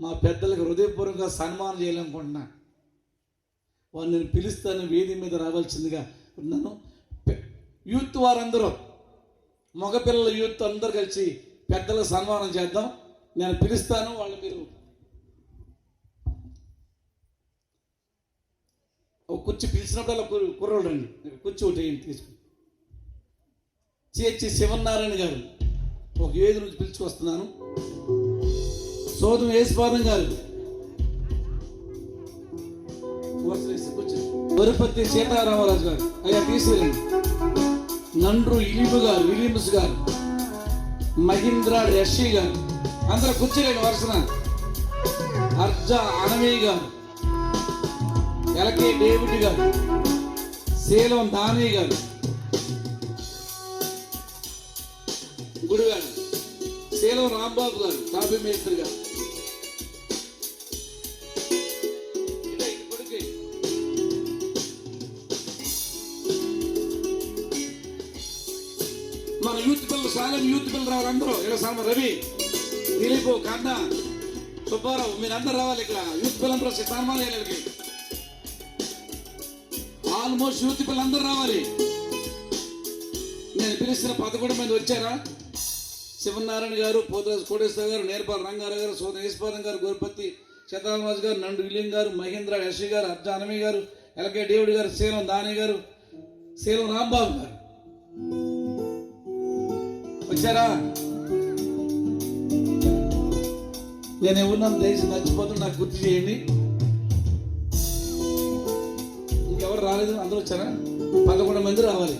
మా పెద్దలకు హృదయపూర్వక సన్మానం చేయాలనుకుంటున్నా. వాళ్ళు నేను పిలుస్తాను వేది మీద రావాల్సిందిగా ఉన్నాను. యూత్ వారందరూ మగపిల్లల యూత్ అందరు కలిసి పెద్దలకు సన్మానం చేద్దాం. నేను పిలుస్తాను వాళ్ళు మీరు ఒక కుర్చీ పిలిచినప్పుడు కుర్ర కుర్రోళ్ళు అండి కుర్చీ ఒకటి వేయండి తీసుకుని సిహెచ్ శివనారాయణ గారు ఒక ఏది నుంచి పిలుచుకొస్తున్నాను. సోదం యేసుపాదం గారు వరుపతి సీతారామరాజు గారు. అయ్యా తీసుకురండి నండ్రు ఇలిము గారు విలియమ్స్ గారు మహీంద్ర యషి గారు. అందరూ కూర్చోలేండి వరుసన. అర్జ అనమయ్య గారు. ఎలకే డేవిడ్ గారు. శీలం దానయ్య గారు. గుడిగారు శీలం రాంబాబు గారు తాపి మేస్త్రి గారు. సాలం యూత్ పిల్లలు అందరూ సామ రవి దిలీప్ కన్న సుబ్బారావు మీరు అందరు రావాలి ఇక్కడ. యూత్ పిల్లలందరూ సన్మానం చేయాలి ఆల్మోస్ట్ యూత్ పిల్లలందరూ రావాలి. నేను పిలిచిన పదకొండు మంది వచ్చారా? శివనారాయణ గారు పోతరాజు కోటేశ్వర గారు నేర్పాల రంగారావు గారు సోదర ఈశ్వరం గారు గోరపతి సీతారామరాజు గారు నండు విలియం గారు మహేంద్ర యశ్వి గారు అర్జానమి గారు ఎలకే డేవిడ్ గారు శీలం దాని గారు శీలం రాంబాబు గారు. చూసారా? నేను ఎవరినన్నా దయచేసి మర్చిపోతున్నా నాకు గుర్తు చేయండి. ఇంకెవరు రాలేదు? అందరూ వచ్చారా? పదకొండు మంది రావాలి.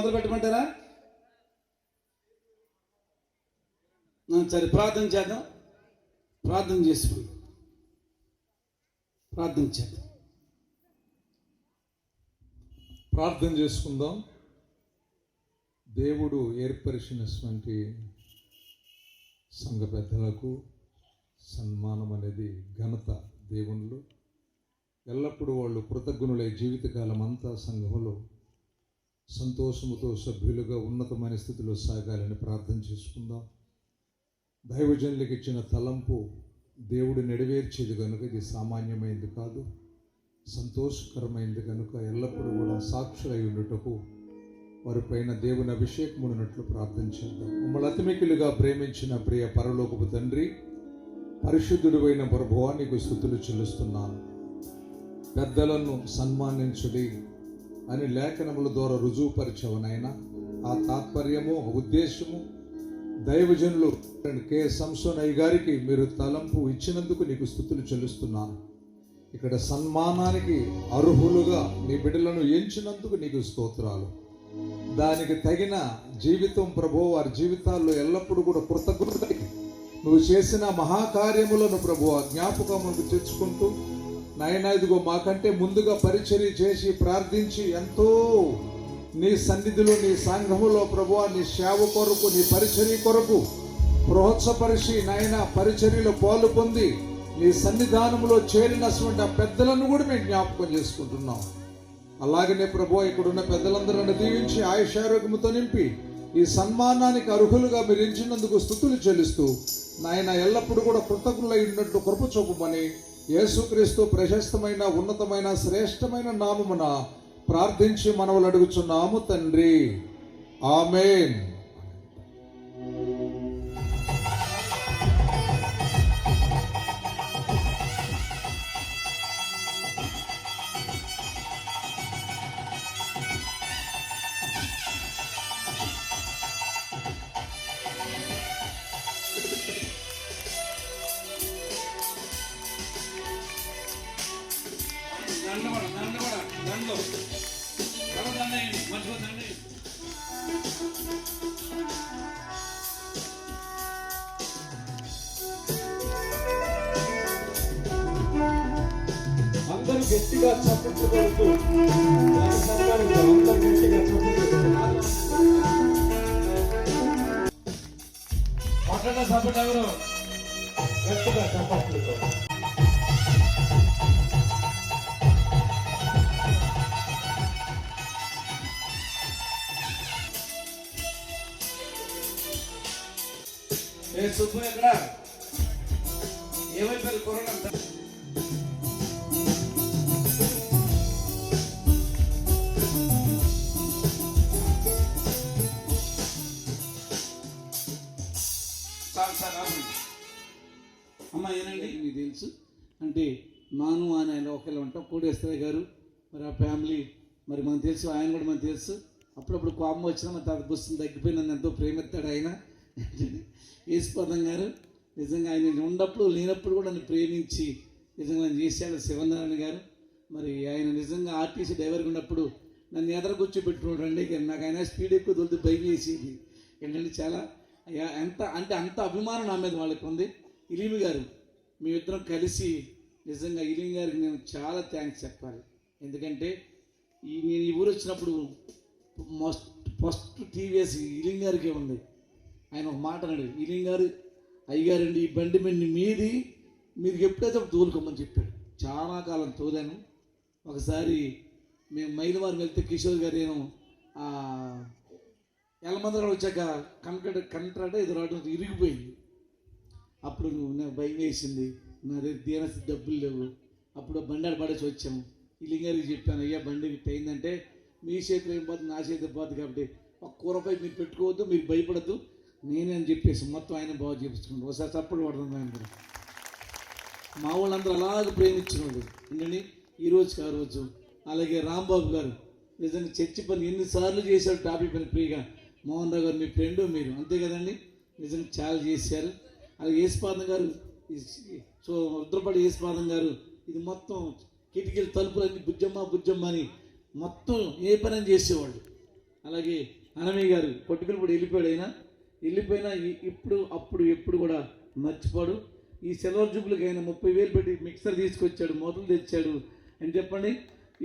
మొదలు పెట్టమంటారా? సరే ప్రార్థన చేద్దాం. ప్రార్థన చేసుకుందాం. ప్రార్థన చేద్దాం. ప్రార్థన చేసుకుందాం. దేవుడు ఏర్పరిచినటువంటి సంఘ పెద్దలకు సన్మానం అనేది ఘనత దేవునిలో ఎల్లప్పుడూ వాళ్ళు కృతజ్ఞులై జీవితకాలం అంతా సంఘంలో సంతోషముతో సభ్యులుగా ఉన్నతమైన స్థితిలో సాగాలని ప్రార్థన చేసుకుందాం. దైవజనులకు ఇచ్చిన తలంపు దేవుడు నెరవేర్చేది కనుక ఇది సామాన్యమైనది కాదు సంతోషకరమైనది కనుక ఎల్లప్పుడూ కూడా సాక్షులై ఉండుటకు వారిపైన దేవుని అభిషేకం ఉన్నట్లు ప్రార్థన చేద్దాం. మమ్మల్ని అతిమికులుగా ప్రేమించిన ప్రియ పరలోకపు తండ్రి పరిశుద్ధుడువైన ప్రభువా నీకు స్థుతులు చెల్లిస్తున్నాను. పెద్దలను సన్మానించుడి అని లేఖనముల ద్వారా రుజువుపరిచవనైనా ఆ తాత్పర్యము ఉద్దేశము దైవజనులు కె. సంసోనయ్య గారికి మీరు తలంపు ఇచ్చినందుకు నీకు స్థుతులు చెల్లిస్తున్నాను. ఇక్కడ సన్మానానికి అర్హులుగా నీ బిడ్డలను ఎంచినందుకు నీకు స్తోత్రాలు. దానికి తగిన జీవితం ప్రభు వారి జీవితాల్లో ఎల్లప్పుడూ కూడా కృతజ్ఞతై నువ్వు చేసిన మహాకార్యములను ప్రభు జ్ఞాపకములకు తెచ్చుకుంటూ నాయన ఇదిగో మాకంటే ముందుగా పరిచర్య చేసి ప్రార్థించి ఎంతో నీ సన్నిధిలో నీ సంఘములో ప్రభు నీ సేవ కొరకు నీ పరిచర్య కొరకు ప్రోత్సపరిచి నాయన పరిచర్యలో పాలు పొంది నీ సన్నిధానంలో చేరినటువంటి ఆ పెద్దలను కూడా మేము జ్ఞాపకం చేసుకుంటున్నాం. అలాగనే ప్రభు ఇక్కడున్న పెద్దలందరూ దీవించి ఆయుషారోగ్యముతో నింపి ఈ సన్మానానికి అర్హులుగా మీరు ఇచ్చినందుకు స్థుతులు చెల్లిస్తూ నాయన ఎల్లప్పుడూ కూడా కృతజ్ఞులై ఉన్నట్టు కృప చూపమని యేసుక్రీస్తు ప్రశస్తమైన ఉన్నతమైన శ్రేష్టమైన నామమున ప్రార్థించి మనవలు అడుగుచున్నాము తండ్రి. ఆమెన్. ఏ ఎక్కడ? ఏమైపోయారు కరోనా అమ్మ ఏనండి మీకు తెలుసు? అంటే నాను అని ఆయన ఒకళ్ళు ఉంటాం. కోడేశ్వరయ్య గారు మరి ఆ ఫ్యామిలీ మరి మనకు తెలుసు ఆయన కూడా మనకు తెలుసు. అప్పుడప్పుడు కోపం వచ్చినా మన తాత పుస్తకం తగ్గిపోయి నన్ను ఎంతో ప్రేమెత్తాడు ఆయన. ఈశ్వరం గారు నిజంగా ఆయన ఉన్నప్పుడు లేనప్పుడు కూడా నన్ను ప్రేమించి నిజంగా నన్ను చేశాడు శివనారాయణ గారు. మరి ఆయన నిజంగా ఆర్టీసీ డ్రైవర్గా ఉన్నప్పుడు నన్ను ఎదర కూర్చోబెట్టుకున్నాడు అండి నాకు ఆయన స్పీడ్ ఎక్కువ దొరికి భయం వేసేది. ఏంటంటే చాలా అయ్యా, ఎంత అంటే అంత అభిమానం నా మీద వాళ్ళకి ఉంది. ఇలీమి గారు మీ ఇద్దరం కలిసి నిజంగా ఇలీమి గారికి నేను చాలా థ్యాంక్స్ చెప్పాలి. ఎందుకంటే ఈ నేను ఈ ఊరు వచ్చినప్పుడు మస్ట్ ఫస్ట్ టీవీఎస్ ఇలింగ్ గారికే ఉంది. ఆయన ఒక మాట అన్నాడు ఈయన గారు అయ్యగారండి ఈ బండి బండి మీది మీరు ఎప్పుడైతే తోలుకోమని చెప్పాడు. చాలా కాలం తోలాను. ఒకసారి మేము మైలవారం వెళ్తే కిషోర్ గారు నేను ఎలమందరం వచ్చాక కనకడ కంట్రాట ఇది రావడం ఇరిగిపోయింది. అప్పుడు నువ్వు నాకు భయం వేసింది. నా దగ్గర దీనస్ డబ్బులు లేవు. అప్పుడు బండి పడేసి వచ్చాము ఇల్లింగారికి చెప్పాను అయ్యా బండి ఇట్ట అయిందంటే మీ చేతిలో ఏం పోతుంది నా చేతిలో పోతుంది కాబట్టి ఒక కూరపై మీరు పెట్టుకోవద్దు మీరు భయపడద్దు. నేనని చెప్పేసి మొత్తం ఆయన బాగా చేపించుకుంటాడు ఒకసారి చప్పుడు పడుతుంది ఆయన కూడా. మా వాళ్ళందరూ అలాగే ప్రేమించిన వాళ్ళు ఏంటండి? ఈ రోజుకి ఆ రోజు. అలాగే రాంబాబు గారు. నిజంగా చర్చి పని ఎన్నిసార్లు చేశారు టాపిక్ పని ఫ్రీగా. మోహన్ రావు గారు మీ ఫ్రెండ్ మీరు. అంతే కదండి? నిజంగా చాలా చేశారు. అలాగే యేసుపాదం గారు సో రుద్రపడి యేసుపాదం గారు ఇది మొత్తం కిటికీల తలుపులన్నీ బుజ్జమ్మ బుజ్జమ్మ అని మొత్తం ఏ పని చేసేవాళ్ళు. అలాగే అనమయ్య గారు పొట్టుకులపూడి వెళ్ళిపోయాడు అయినా వెళ్ళిపోయినా ఈ- ఇప్పుడు అప్పుడు ఎప్పుడు కూడా మర్చిపోడు. ఈ సిల్వర్ జూబ్లకి ఆయన ముప్పై వేలు పెట్టి మిక్సర్ తీసుకొచ్చాడు మొదలు తెచ్చాడు అని చెప్పండి.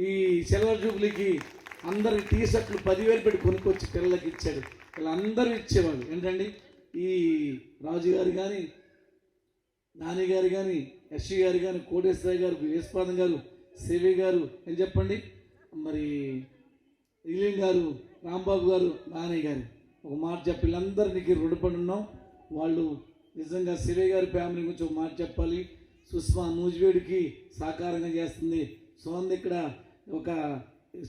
ఈ సిల్వర్ జూబ్లీకి అందరి టీ షర్ట్లు పదివేలు పెట్టి కొనుక్కొచ్చి పిల్లలకి ఇచ్చాడు. వీళ్ళందరూ ఇచ్చేవాళ్ళు. ఏంటండి? ఈ రాజు గారు కానీ నాని గారు కానీ యశ్వి గారు కానీ కోటేశ్వర గారు యశ్వాదం గారు సేవి గారు అని చెప్పండి. మరి ఇలిన్ గారు రాంబాబు గారు నాని గారు. ఒక మాట చెప్పి వీళ్ళందరికీ రుణపడి ఉన్నాం వాళ్ళు నిజంగా శివయ్య గారి ఫ్యామిలీ గురించి ఒక మాట చెప్పాలి. సుష్మా నూజివేడికి సహకారంగా చేస్తుంది. సోంద్ ఇక్కడ ఒక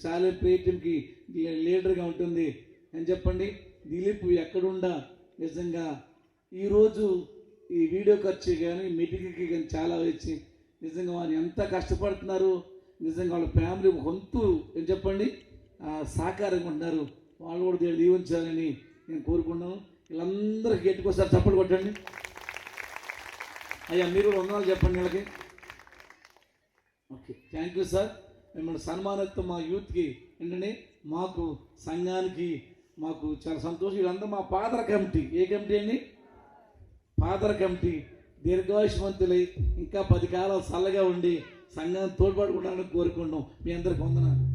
శాలే ప్రియటంకి లీడర్గా ఉంటుంది అని చెప్పండి. దిలీప్ ఎక్కడుండా? నిజంగా ఈరోజు ఈ వీడియో ఖర్చు కానీ మీటింగ్కి కానీ చాలా వచ్చి నిజంగా వాళ్ళు ఎంత కష్టపడుతున్నారు. నిజంగా వాళ్ళ ఫ్యామిలీ వంతు ఏం చెప్పండి. సహకారంగా ఉన్నారు వాళ్ళు కూడా దీవించాలని నేను కోరుకున్నాను వీళ్ళందరికీ గట్టికోసారి చప్పట్లు కొట్టండి. అయ్యా మీరు కూడా వందనాలు చెప్పండి వీళ్ళకి. ఓకే థ్యాంక్ యూ సార్ మిమ్మల్ని సన్మానిస్తాం మా యూత్కి ఏంటంటే మాకు సంఘానికి మాకు చాలా సంతోషం. వీళ్ళందరూ మా పాదర కమిటీ. ఏ కమిటీ అండి? పాదర కమిటీ. దీర్ఘాయుష్మంతులై ఇంకా పది కాలాలు చల్లగా ఉండి సంఘాన్ని తోడ్పడుకుంటానని కోరుకుంటాం మీ అందరికి వందనాలు.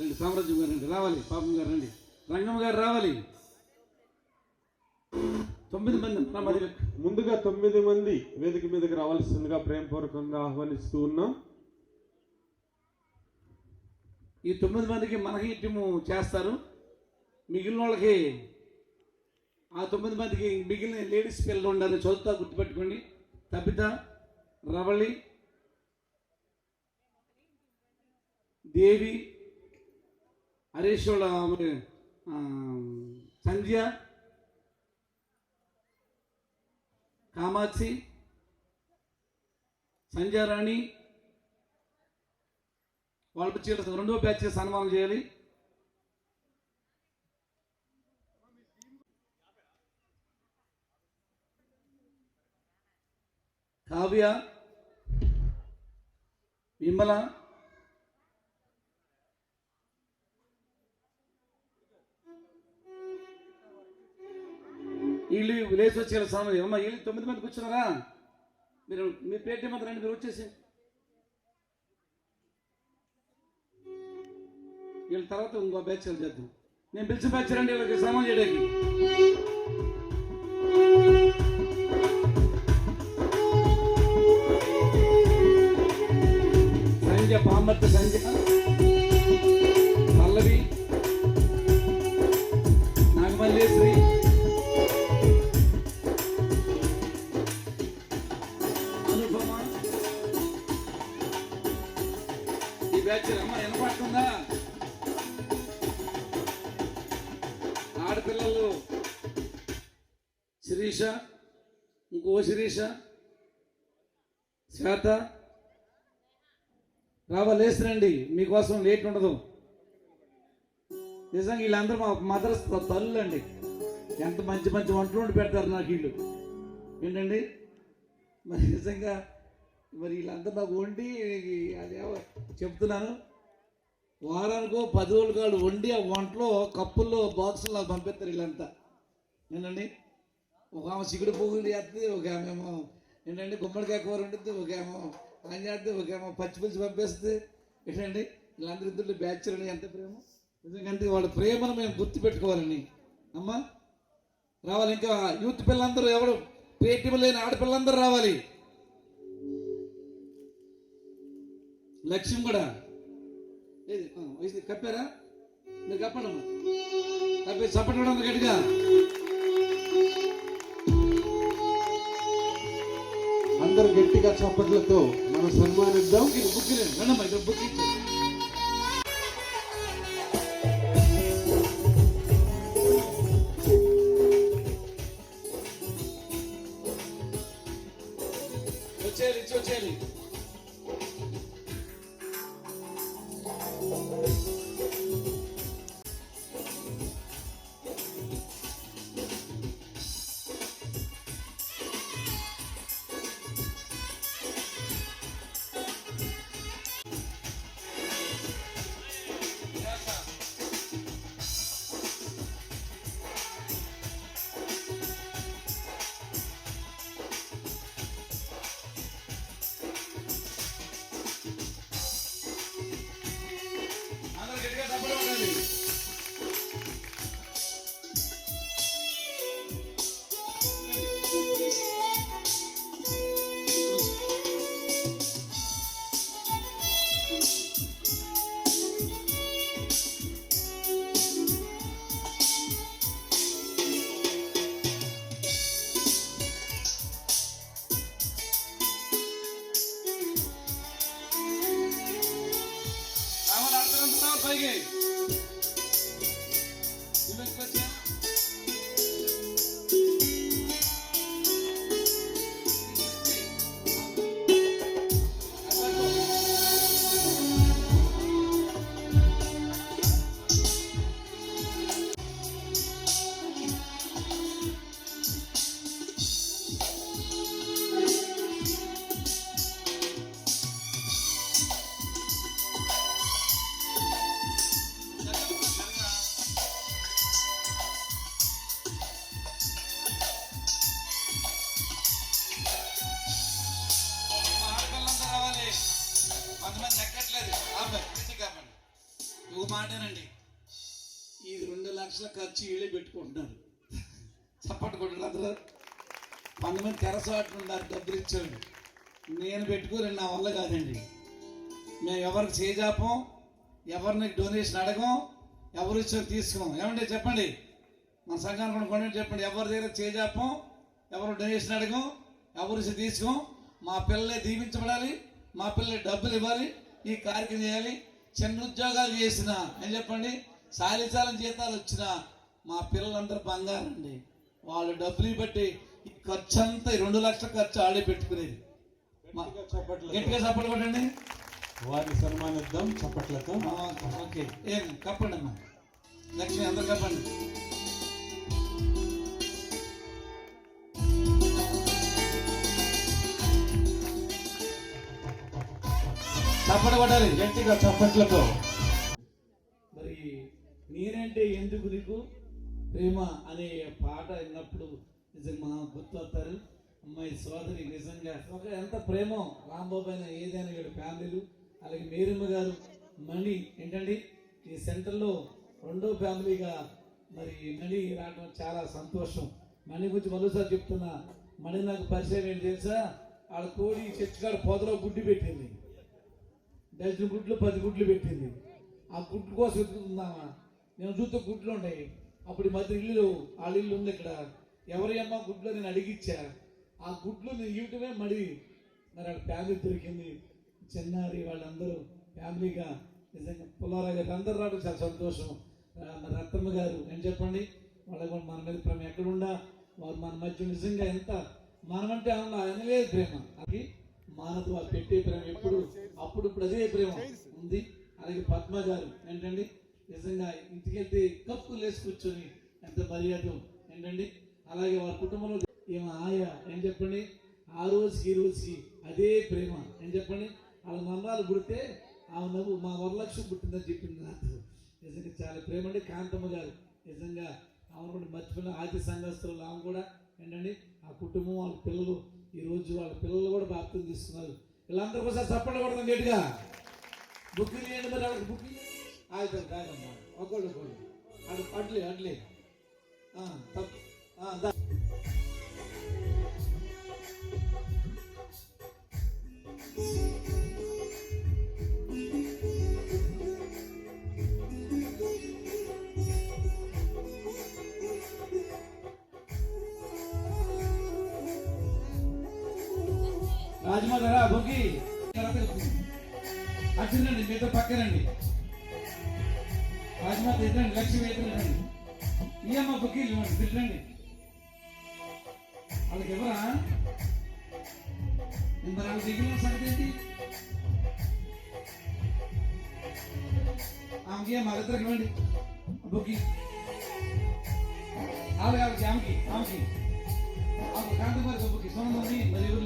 రండి సామ్రాజ్యం గారు రండి రావాలి పాపం గారు రండి. రంగమ్మ గారు రావాలి. తొమ్మిది మంది ముందుగా తొమ్మిది మంది వేదిక మీదకి రావాల్సిందిగా ప్రేమపూర్వకంగా ఆహ్వానిస్తూ ఉన్నాం. ఈ తొమ్మిది మందికి మనకి టీము చేస్తారు. మిగిలిన వాళ్ళకి ఆ తొమ్మిది మందికి మిగిలిన లేడీస్ పిల్లలు ఉండాలి చదువుతా గుర్తుపెట్టుకోండి. తబిత రవళి దేవి హరీష్ వాళ్ళ సంధ్య కామాక్షి సంధ్యారాణి వాళ్ళ చీర రెండో బ్యాచ్ సన్మానం చేయాలి. కావ్య విమల వీళ్ళు లేచి వచ్చే సమయం అమ్మ వీళ్ళు తొమ్మిది మంది కూర్చున్నారా మీరు మీ పేట మంది రండి మీరు వచ్చేసి. వీళ్ళ తర్వాత ఇంకో బ్యాచ్ చేద్దాం. నేను పిలిచి బ్యాచ్ రండి వీళ్ళకి సామాన్ చేయడానికి. సంజ పామర్తి సంజ పల్లవి. శిరీష శ్వేత. రావా లేసిరండి మీకోసం లేట్ ఉండదు. నిజంగా వీళ్ళందరూ మా మదర్స్ తల్లు అండి ఎంత మంచి మంచి వంటలు వండి పెడతారు నాకు వీళ్ళు. ఏంటండి? మరి నిజంగా మరి వీళ్ళందరూ నాకు వండి అదేవో చెప్తున్నాను. వారానికో పది రోజులు కాదు వండి ఆ వంటలో కప్పుల్లో బాక్సులు నాకు పంపిస్తారు వీళ్ళంతా. ఏంటండి? ఒక ఆమె చిగుడు పువ్వులు చేస్తుంది ఒక ఆమె ఏమో ఏంటంటే గుమ్మడికాయ కూర వండుద్ది ఒక ఏమో అని చేస్తే ఒక ఏమో పచ్చి పులుసు పంపిస్తుంది. ఏంటండి? వీళ్ళందరూ ఇద్దరు బ్యాచులర్ ఎంత ప్రేమ? ఎందుకంటే వాళ్ళ ప్రేమను మేము గుర్తు పెట్టుకోవాలని అమ్మా రావాలి ఇంకా యూత్ పిల్లలందరూ ఎవరు? పేటీఎం లేని ఆడపిల్లలందరూ రావాలి. లక్ష్యం కూడా. ఏది? కప్పారా? మీరు కప్పండి అమ్మా కప్పి చప్పటం గట్టిగా. అందరు గట్టిగా చప్పట్లతో మనం సన్మానిద్దాం బుక్కి బుక్కి రండమ్మా ఇక్కడ బుక్ ఇచ్చి వీళ్ళే పెట్టుకుంటున్నారు చప్పట్లు కొట్టండి అందరూ. కొంతమంది తెరసాట్లు ఉన్నారు డబ్బులు ఇచ్చాడు నేను పెట్టుకోలేండి నా వల్ల కాదండి. మేము ఎవరికి చేజాపం ఎవరిని డొనేషన్ అడగం ఎవరు ఇచ్చారు తీసుకోం. ఏమంటే చెప్పండి. మన సంఘానికి కూడా కొన్ని చెప్పండి. ఎవరి దగ్గర చేజాపం ఎవరు డొనేషన్ అడగం ఎవరు ఇచ్చి తీసుకోం మా పిల్లలే దీవించబడాలి మా పిల్లలే డబ్బులు ఇవ్వాలి ఈ కార్యక్రమం చేయాలి. చిన్న ఉద్యోగాలు చేసిన అని చెప్పండి? సాలిచాలం జీతాలు వచ్చినా మా పిల్లలందరూ బంగారం అండి వాళ్ళు డబ్బులు బట్టి ఖర్చు అంతా రెండు లక్షల ఖర్చు ఆడే పెట్టుకునేది. గట్టిగా సపోర్ట్ కొట్టండి. వారిని సన్మానిద్దాం చప్పట్లతో. ఓకే. ఏం కప్పండి అమ్మా. లక్ష్మి అందరు కప్పండి. చప్పట కొట్టాలి. గట్టిగా చప్పట్లతో. మరి నేనంటే ఎందుకు నీకు? ప్రేమ అనే పాట విన్నప్పుడు నిజంగా మా గుర్తొస్తారు అమ్మాయి సోదరి నిజంగా ఒక ఎంత ప్రేమ రాంబాబు అయినా ఏదైనా వీళ్ళ ఫ్యామిలీలు అలాగే మేరమ్మ గారు మణి ఏంటండి? ఈ సెంటర్లో రెండో ఫ్యామిలీగా మరి మణి రావడం చాలా సంతోషం. మణి గురించి మరోసారి చెప్తున్నా మణి నాకు పరిచయం ఏంటి తెలుసా? ఆడ కోడి చర్చికాడ పొదలో గుడ్డి పెట్టింది. డజన్ గుడ్లు పది గుడ్లు పెట్టింది. ఆ గుడ్లు కోసం వెతుకుతుందామా నేను చూస్తే గుడ్లు ఉన్నాయి అప్పుడు ఈ మధ్య ఇల్లు వాళ్ళ ఇల్లు ఉంది ఇక్కడ. ఎవరి అమ్మ గుడ్లు నేను అడిగిచ్చా? ఆ గుడ్లు నేను ఇవ్వటమే మడి. మరి అక్కడ ఫ్యామిలీ దొరికింది చిన్నారి వాళ్ళందరూ ఫ్యామిలీగా నిజంగా పుల్లారా గారు అందరు రావడం చాలా సంతోషం. ఆ, మరి గారు ఏం చెప్పండి? వాళ్ళకి కూడా మన మీద ప్రేమ ఎక్కడున్నా వారు మన మధ్య నిజంగా ఎంత మనమంటే అవును అనలేదు ప్రేమ. అది మానదు వాళ్ళు పెట్టే ప్రేమ ఎప్పుడు అప్పుడు ఇప్పుడు అదే ప్రేమ ఉంది. అలాగే పద్మ గారు ఏంటండి? నిజంగా ఇంటికి వెళ్తే కప్పులు వేసి కూర్చొని ఎంత మర్యాద ఏంటండి? అలాగే వారి కుటుంబంలో ఏమో ఆయా ఏం చెప్పండి? ఆ రోజుకి ఈ రోజుకి అదే ప్రేమ ఏం చెప్పండి? వాళ్ళ మరణాలు పుడితే ఆమె నవ్వు మా వరలక్ష్మి పుట్టిందని చెప్పింది నాకు. నిజంగా చాలా ప్రేమ అండి. కాంతమ్మ గారు నిజంగా ఆమె కూడా మర్చిపోయిన ఆది సంఘస్థులు ఆమె కూడా ఏంటండి? ఆ కుటుంబం వాళ్ళ పిల్లలు ఈ రోజు వాళ్ళ పిల్లలు కూడా బాప్తం తీసుకున్నారు. వీళ్ళందరూ ఒకసారి చప్పట్లు పడుతుంది గట్టిగా. బుక్కింగ్ చేయండి మరి వాళ్ళకి బుక్కింగ్ ఆగుతారు కాదమ్మా. ఒకళ్ళు ఒకళ్ళు అటు అట్లే అట్లే ఆ, తప్పు. ఆ, దా. రాజమా గారా బొగ్గి అచ్చిందండి మీతో పక్కనండి రాజమాత ఎదురండి లక్ష్మి ఎదురండి ఈ అమ్మ బొగ్గి ఇవ్వండి తిట్టండి వాళ్ళకి ఎవరా మరి వాళ్ళ దగ్గర సంగతి ఏంటి ఆమెకి మా ఇద్దరికి ఇవ్వండి బొగ్గి ఆవిడ ఆవిడకి ఆమెకి ఆమెకి ఆమె కాంతమారి బొగ్గి సొంతం ఉంది మరి ఎవరు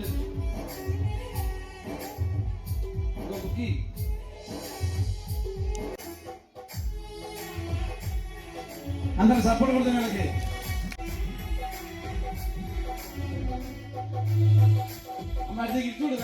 అందరు సపోర్ట్ కొడుతున్న వాళ్ళకి. అమ్మ అడిగి ఇటు చూడు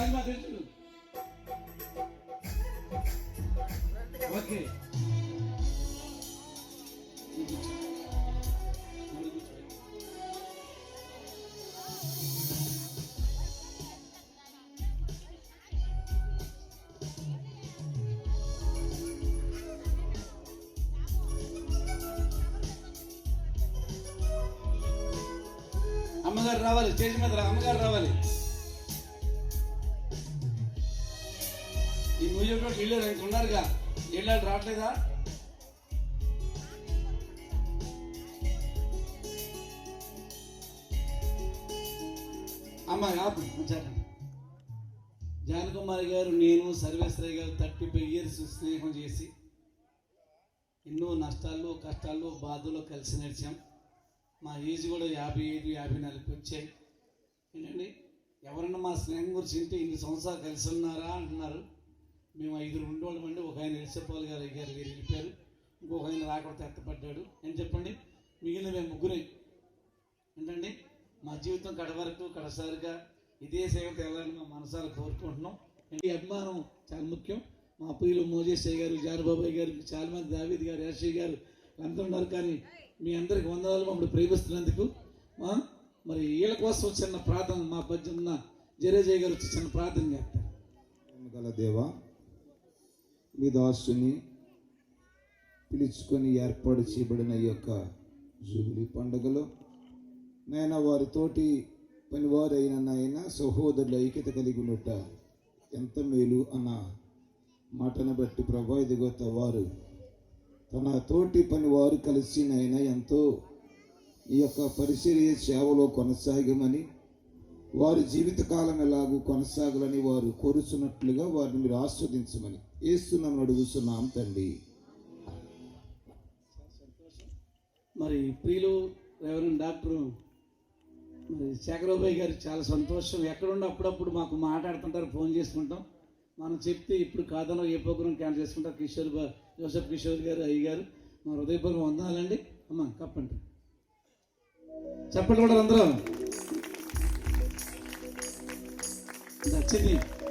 ఈ మ్యూజిక్ ఇల్లు ఇంకా ఉన్నారుగా ఇళ్ళు రావట్లేదా? అమ్మ ఆపు జానకుమారి గారు నేను సర్వేశ్వరయ్య గారు థర్టీ ఫైవ్ ఇయర్స్ స్నేహం చేసి ఎన్నో నష్టాల్లో కష్టాల్లో బాధల్లో కలిసి నడిచాం. మా ఏజ్ కూడా యాభై ఐదు యాభై నాలుగు వచ్చాయి. ఏంటండి? ఎవరన్నా మా స్నేహం గురించి ఇంటి ఇన్ని సంవత్సరాలు కలిసి ఉన్నారా అంటున్నారు. మేము ఐదుగురు ఉండేవాళ్ళం అండి ఒక ఆయన ఎలిసపాల్ గారు గారు గారు వెళ్ళిపోయారు. ఇంకొక ఆయన రాకుండా ఎత్తపడ్డాడు ఏం చెప్పండి? మిగిలిన మేము ముగ్గురే. ఏంటండి? మా జీవితం కడ వరకు కడసారిగా ఇదే సేవ తేవాలని మా మనసాలు కోరుకుంటున్నాం. ఈ అభిమానం చాలా ముఖ్యం. మా ప్రియులు మోజేసే గారు జానబాబాయ్ గారు చాలా మంది దావీద్ గారు యాషయ్య గారు అందరూ ఉన్నారు. కానీ మీ అందరికి వందనాలు మమ్మల్ని ప్రేమిస్తున్నందుకు. మరి వీళ్ళ కోసం చిన్న ప్రార్థన మా పద్యం జరేజయ్య గారు వచ్చి చిన్న ప్రార్థన చేస్తారు. దేవా మీ దాసుని పిలుచుకొని ఏర్పాటు చేయబడిన ఈ యొక్క జూబిలీ పండుగలో నాయన వారితోటి పనివారైన నాయన సహోదరుల ఐక్యత కలిగి ఉన్నట్ట ఎంత మేలు అన్న మాటను బట్టి ప్రభా ఇదిగో వారు తన తోటి పనివారు కలిసి నాయన ఎంతో ఈ యొక్క పరిచర్య సేవలో కొనసాగమని వారి జీవితకాలం ఎలాగూ కొనసాగాలని వారు కోరుచున్నట్లుగా వారిని మీరు ఆస్వాదించమని ఏస్తున్నాం అడుగుతున్నాం తండ్రి. మరి ప్రియులు రెవరెండ్ డాక్టర్ మరి శేఖరబాబు గారు చాలా సంతోషం. ఎక్కడుండి అప్పుడప్పుడు మాకు మాట్లాడుతుంటారు ఫోన్ చేసుకుంటాం. మనం చెప్తే ఇప్పుడు కాదనో ఏ ప్రోగ్రాం క్యాన్సిల్ చేసుకుంటారు కిషోర్ బా జోసఫ్ కిషోర్ గారు అయ్య గారు మా హృదయపూర్వం వందనాలండి. అమ్మ కప్పండి. చెప్పండి కూడా అందరూ. నచ్చింది చెప్పండి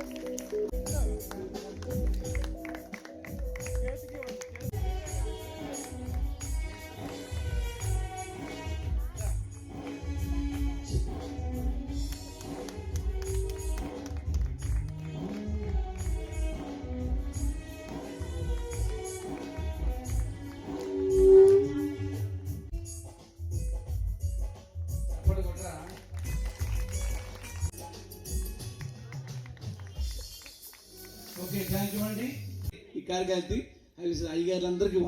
యూ అండి ఈ అయ్యగారులందరికీ